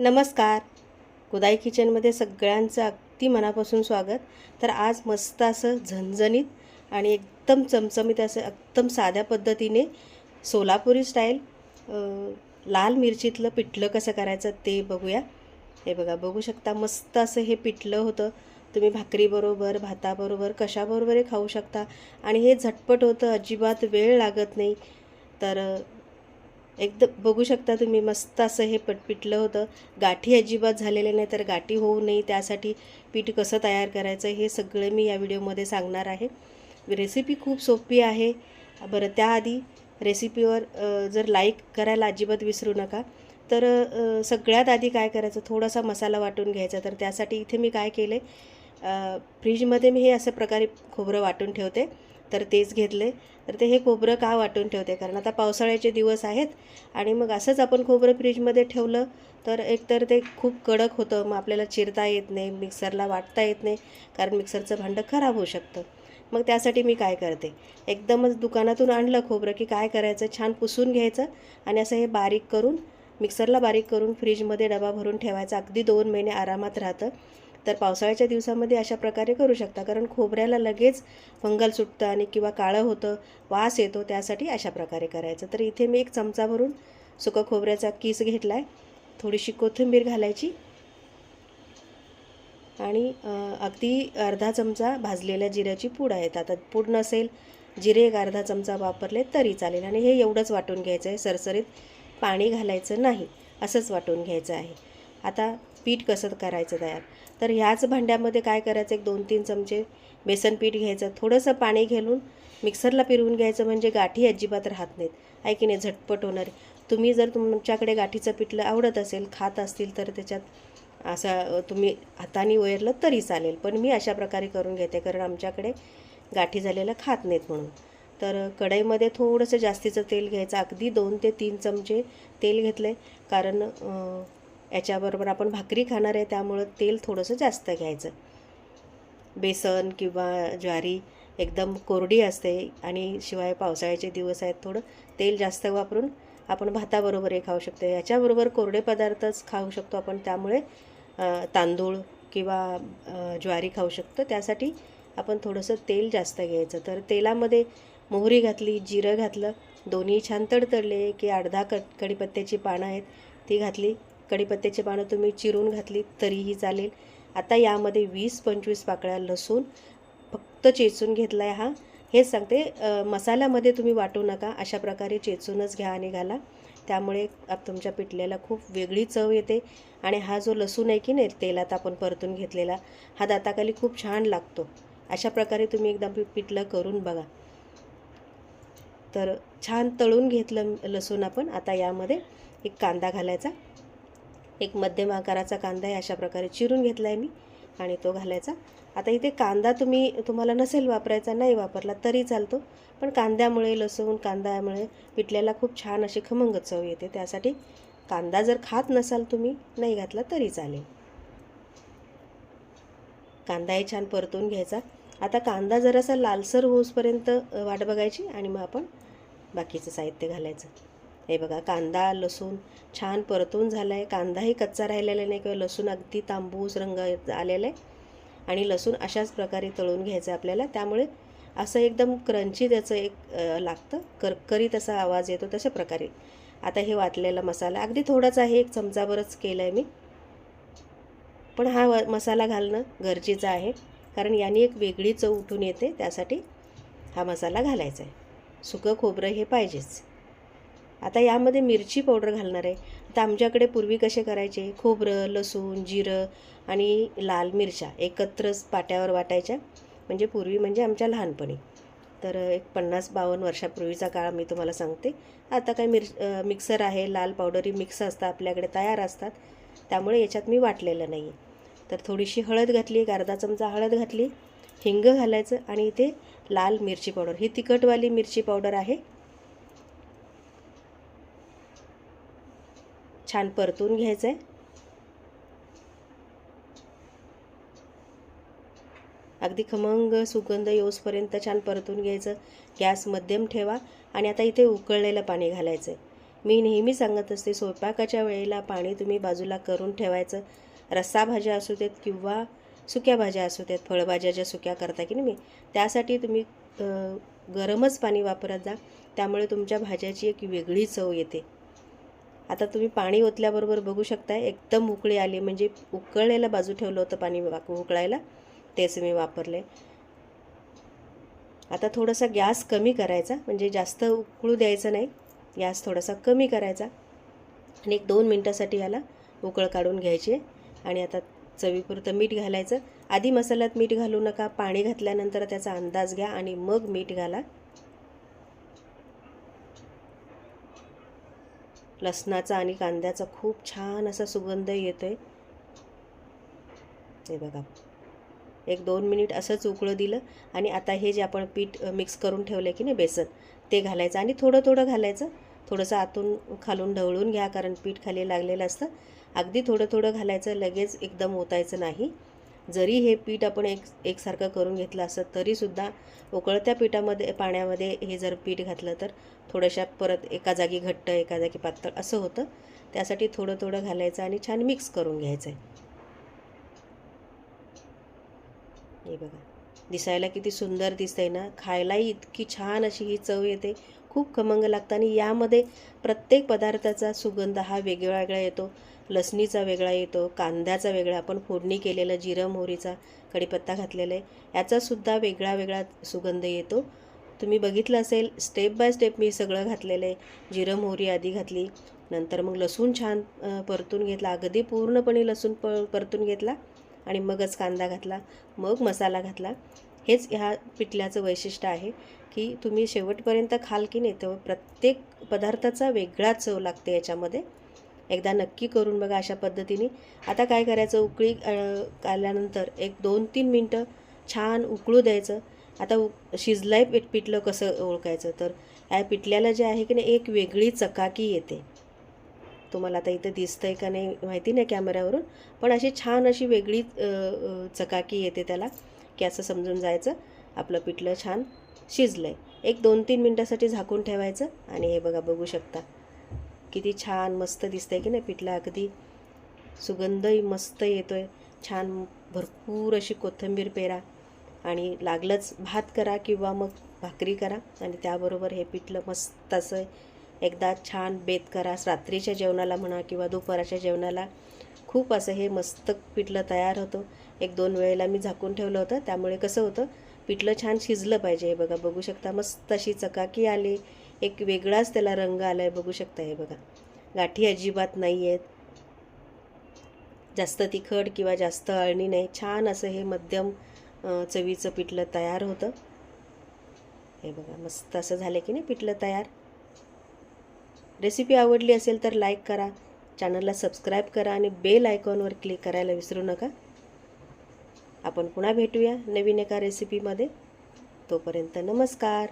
नमस्कार. कुदाई किचनमध्ये सगळ्यांचं अगदी मनापासून स्वागत. तर आज मस्त असं झणझणीत आणि एकदम चमचमीत असं एकदम साध्या पद्धतीने सोलापुरी स्टाईल लाल मिरचीतलं पिठलं कसं करायचं ते बघूया. हे बघा बघू शकता मस्त असं हे पिठलं होतं. तुम्ही भाकरीबरोबर भाताबरोबर कशाबरोबरही खाऊ शकता. आणि हे झटपट होतं अजिबात वेळ लागत नाही. तर एकदम बघू शकता तुम्ही मस्त असं हे पट पिठलं होतं. गाठी अजिबात झालेले नाही तर गाठी होऊ नये त्यासाठी पीठ कसं तयार करायचं हे सगळं मी या व्हिडिओमध्ये सांगणार आहे. रेसिपी खूप सोपी आहे. बरं त्याआधी रेसिपीवर जर लाईक करायला अजिबात विसरू नका. तर सगळ्यात आधी काय करायचं थोडासा मसाला वाटून घ्यायचा. तर त्यासाठी इथे मी काय केले फ्रीजमध्ये मी हे असं प्रकारे खोबरं वाटून ठेवते. तर तेच घेतले. तर ते हे खोबरं का वाटून ठेवते? कारण आता पावसाळ्याचे दिवस आहेत आणि मग असंच आपण खोबरं फ्रीजमध्ये ठेवलं तर एकतर ते खूप कडक होतं. मग आपल्याला चिरता येत नाही मिक्सरला वाटता येत नाही कारण मिक्सरचं भांडं खराब होऊ शकतं. मग त्यासाठी मी काय करते? एकदमच दुकानातून आणलं खोबरं की काय करायचं? छान पुसून घ्यायचं आणि असं हे बारीक करून मिक्सरला बारीक करून फ्रीजमध्ये डबा भरून ठेवायचा. अगदी दोन महिने आरामात राहतं. तर पावसाळ्याच्या दिवसामध्ये अशा प्रकारे करू शकता. कारण खोबऱ्याला लगेच फंगल सुटतं आणि किंवा काळं होतं वास येतो त्यासाठी अशा प्रकारे करायचं. तर इथे मी एक चमचा भरून सुकं खोबऱ्याचा किस घेतला आहे थोडीशी कोथिंबीर घालायची. आणि अगदी अर्धा चमचा भाजलेल्या जिऱ्याची पूड आहे आता पूड नसेल जिरे एक अर्धा चमचा वापरले तरी चालेल. आणि हे एवढंच वाटून घ्यायचं आहे. सरसरीत पाणी घालायचं नाही. असंच वाटून घ्यायचं आहे. आता पीठ कसं करायचं तयार? तर ह्याच भांड्यामध्ये काय करायचं? एक दोन तीन चमचे बेसन पीठ घ्यायचं. थोडंसं पाणी घालून मिक्सरला फिरवून घ्यायचं म्हणजे गाठी अजिबात राहत नाहीत. आहे की नाही? झटपट होणार तुम्ही जर तुमच्याकडे गाठीचं पिठलं आवडत असेल खात असतील तर त्याच्यात असा तुम्ही हाताने वैरलं तरी चालेल. पण मी अशा प्रकारे करून घेते कारण आमच्याकडे गाठी झालेलं खात नाहीत म्हणून. तर कढईमध्ये थोडंसं जास्तीचं तेल घ्यायचं. अगदी दोन ते तीन चमचे तेल घेतलं आहे कारण याच्याबरोबर आपण भाकरी खाणार आहे त्यामुळं तेल थोडंसं जास्त घ्यायचं. बेसन किंवा ज्वारी एकदम कोरडी असते आणि शिवाय पावसाळ्याचे दिवस आहेत थोडं तेल जास्त वापरून आपण भाताबरोबरही खाऊ शकतो. याच्याबरोबर कोरडे पदार्थच खाऊ शकतो आपण त्यामुळे तांदूळ किंवा ज्वारी खाऊ शकतो. त्यासाठी आपण थोडंसं तेल जास्त घ्यायचं. तर तेलामध्ये मोहरी घातली जिरं घातलं दोन्ही छान तडतडले की अर्धा क कढीपत्त्याची पानं आहेत ती घातली कढीपत्त्याची पानं तुम्ही चिरून घातली तरीही चालेल. आता यामध्ये वीस पंचवीस पाकळ्या लसूण फक्त चेचून घेतला आहे हा हेच सांगते मसाल्यामध्ये तुम्ही वाटू नका अशा प्रकारे चेचूनच घ्या आणि घाला. त्यामुळे तुमच्या पिठल्याला खूप वेगळी चव येते आणि हा जो लसूण आहे की नाही तेलात आपण परतून घेतलेला हा दाताखाली खूप छान लागतो. अशा प्रकारे तुम्ही एकदा पिठलं करून बघा. तर छान तळून घेतलं लसूण आपण. आता यामध्ये एक कांदा घालायचा. एक मध्यम आकाराचा कांदा आहे अशा प्रकारे चिरून घेतला आहे मी आणि तो घालायचा. आता इथे कांदा तुम्ही तुम्हाला नसेल वापरायचा नाही वापरला तरी चालतो. पण कांद्यामुळे लसूण कांद्यामुळे पिठल्याला खूप छान अशी खमंग चव येते. त्यासाठी कांदा जर खात नसाल तुम्ही नाही घातला तरी चालेल. कांदाही छान परतून घ्यायचा. आता कांदा जरासा लालसर होऊसपर्यंत वाट बघायची आणि मग आपण बाकीचं साहित्य घालायचं. हे बघा कांदा लसूण छान परतून झाला आहे कांदाही कच्चा राहिलेला नाही किंवा लसूण अगदी तांबूस रंग आलेला आहे. आणि लसूण अशाच प्रकारे तळून घ्यायचं आपल्याला. त्यामुळे असं एकदम क्रंची त्याचं एक लागतं. करकरीत असा आवाज येतो तशा प्रकारे. आता हे वाटलेला मसाला. अगदी थोडाच आहे एक चमचाभरच केलं आहे मी. पण हा व मसाला घालणं गरजेचं आहे. कारण याने एक वेगळी चव उठून येते. त्यासाठी हा मसाला घालायचा आहे. सुकं खोबरं हे पाहिजेच. आता यामध्ये मिरची पावडर घालणार आहे. आता आमच्याकडे पूर्वी कसे करायचे? खोबरं लसूण जिरं आणि लाल मिरच्या एकत्रच पाट्यावर वाटायच्या. म्हणजे पूर्वी म्हणजे आमच्या लहानपणी. तर एक पन्नास बावन्न वर्षापूर्वीचा काळ मी तुम्हाला सांगते. आता काय मिर मिक्सर आहे. लाल पावडरी मिक्स असतात आपल्याकडे तयार असतात. त्यामुळे याच्यात मी वाटलेलं नाही आहे तर थोडीशी हळद घातली एक अर्धा चमचा हळद घातली हिंग घालायचं आणि इथे लाल मिरची पावडर. ही तिखटवाली मिरची पावडर आहे. छान परतून घ्यायचं आहे अगदी खमंग सुगंध येऊसपर्यंत छान परतून घ्यायचं. गॅस मध्यम ठेवा आणि आता इथे उकळलेलं पाणी घालायचं आहे मी नेहमी सांगत असते स्वयंपाकाच्या वेळेला पाणी तुम्ही बाजूला करून ठेवायचं. रस्सा भाज्या असू देत किंवा सुक्या भाज्या असू देत फळभाज्या ज्या सुक्या करता की नाही मी त्यासाठी तुम्ही गरमच पाणी वापरत जा. त्यामुळे तुमच्या भाज्याची एक वेगळी चव येते. आता तुम्ही पाणी ओतल्याबरोबर बघू शकताय एकदम उकळी आली. म्हणजे उकळलेलं बाजू ठेवलं होतं पाणी वाक- उकळायला तेच मी वापरले. आता थोडासा गॅस कमी करायचा म्हणजे जास्त उकळू द्यायचं नाही. गॅस थोडासा कमी करायचा. आणि एक दोन मिनटासाठी याला उकळ काढून घ्यायची. आणि आता चवीपुरतं मीठ घालायचं. आधी मसाल्यात मीठ घालू नका. पाणी घातल्यानंतर त्याचा अंदाज घ्या आणि मग मीठ घाला. लसणाचा आणि कांद्याचा खूप छान असा सुगंध येतो आहे हे बघा. एक दोन मिनिट असंच उकळं दिलं आणि आता हे जे आपण पीठ मिक्स करून ठेवलं की नाही बेसन ते घालायचं आणि थोडं थोडं घालायचं. थोडंसं आतून खालून ढवळून घ्या कारण पीठ खाली लागलेलं असतं. अगदी थोडं थोडं घालायचं लगेच एकदम ओतायचं नाही. जरी हे पीठ आपण एक एकसारखं करून घेतलं असतं तरीसुद्धा उकळत्या पिठामध्ये पाण्यामध्ये हे जर पीठ घातलं तर थोड्याशा परत एका जागी घट्ट एका जागी पातळ असं होतं. त्यासाठी थोडं थोडं घालायचं आणि छान मिक्स करून घ्यायचं आहे हे बघा. दिसायला किती सुंदर दिसतंय ना? खायलाही इतकी छान अशी ही चव येते. खूप खमंग लागतं आणि यामध्ये प्रत्येक पदार्थाचा सुगंध हा वेगळा वेगळा येतो. लसणीचा वेगळा येतो कांद्याचा वेगळा आपण फोडणी केलेलं जिरं मोहरीचा कढीपत्ता घातलेला आहे याचासुद्धा वेगळा वेगळा सुगंध येतो. तुम्ही बघितलं असेल स्टेप बाय स्टेप मी सगळं घातलेलं आहे. जिरं मोहरी आधी घातली नंतर मग लसूण छान परतून घेतला. अगदी पूर्णपणे लसूण प परतून घेतला आणि मगच कांदा घातला मग मसाला घातला. हेच ह्या पिठल्याचं वैशिष्ट्य आहे. की तुम्ही शेवटपर्यंत खाल की नाही तेव्हा प्रत्येक पदार्थाचा वेगळा चव लागते याच्यामध्ये. एकदा नक्की करून बघा अशा पद्धतीने. आता काय करायचं? उकळी आल्यानंतर एक दोन तीन मिनटं छान उकळू द्यायचं. आता उ शिजलाय पीठ पिठलं कसं ओळखायचं? तर या पिठल्याला जे आहे की नाही एक वेगळी चकाकी येते. तुम्हाला आता इथं दिसतं आहे का नाही माहिती नाही कॅमेऱ्यावरून पण अशी छान अशी वेगळी चकाकी येते त्याला की असं समजून जायचं. आपलं पिठलं छान शिजलं आहे एक दोन तीन मिनटासाठी झाकून ठेवायचं आणि हे बघा बघू शकता. किती छान मस्त दिसतंय की नाही पिठलं अगदी सुगंधही मस्त येतो आहे छान भरपूर अशी कोथिंबीर पेरा आणि लागलंच भात करा किंवा मग भाकरी करा आणि त्याबरोबर हे पिठलं मस्त असं एकदा छान बेत करा. रात्रीच्या जेवणाला म्हणा किंवा दुपाराच्या जेवणाला खूप असं हे मस्त पिठलं तयार होतं. एक दोन वेळेला मी झाकून ठेवलं होतं त्यामुळे कसं होतं पिठलं छान शिजलं पाहिजे हे बघा. बघू शकता मस्त अशी चकाकी आली. एक वेगळाच त्याला रंग आला आहे बघू शकता हे बघा. गाठी अजिबात नाही आहेत जास्त तिखट किंवा जास्त अळणी नाही. छान असं हे मध्यम चवीचं पिठलं तयार होतं. हे बघा मस्त असं झालं की नाही पिठलं तयार. रेसिपी आवडली असेल तर लाईक करा. चॅनलला सबस्क्राईब करा आणि बेल आयकॉनवर क्लिक करायला विसरू नका. आपण पुन्हा भेटूया नवीन एका रेसिपीमध्ये तोपर्यंत नमस्कार.